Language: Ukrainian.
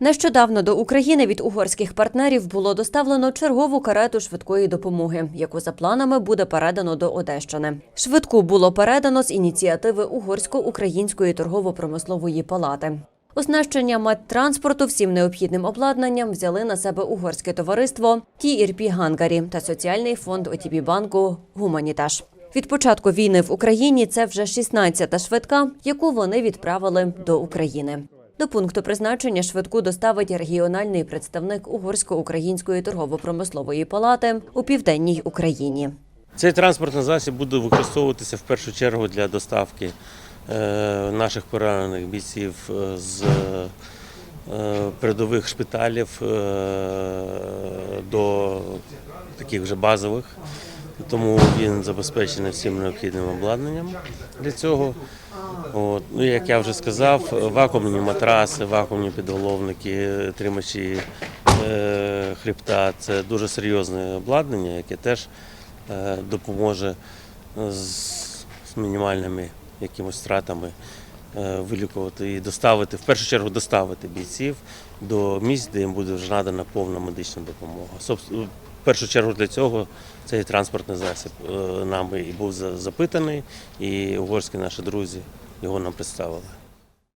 Нещодавно до України від угорських партнерів було доставлено чергову карету швидкої допомоги, яку за планами буде передано до Одещини. Швидку було передано з ініціативи Угорсько-української торгово-промислової палати. Оснащення медтранспорту всім необхідним обладнанням взяли на себе угорське товариство TRP Гангарі та соціальний фонд ОТБ банку Гуманіташ. Від початку війни в Україні це вже 16-та швидка, яку вони відправили до України. До пункту призначення швидку доставить регіональний представник Угорсько-української торгово-промислової палати у південній Україні. Цей транспортний засіб буде використовуватися в першу чергу для доставки е, наших поранених бійців е, з е, передових шпиталів до таких вже базових. Тому він забезпечений всім необхідним обладнанням для цього. От. Ну, як я вже сказав, вакуумні матраси, вакуумні підголовники, тримачі е, хребта це дуже серйозне обладнання, яке теж е, допоможе з, з мінімальними якимось втратами е, вилікувати і доставити, в першу чергу доставити бійців до місць, де їм буде вже надана повна медична допомога. Першу чергу для цього цей транспортний засіб е, нами і був за- запитаний, і угорські наші друзі його нам представили.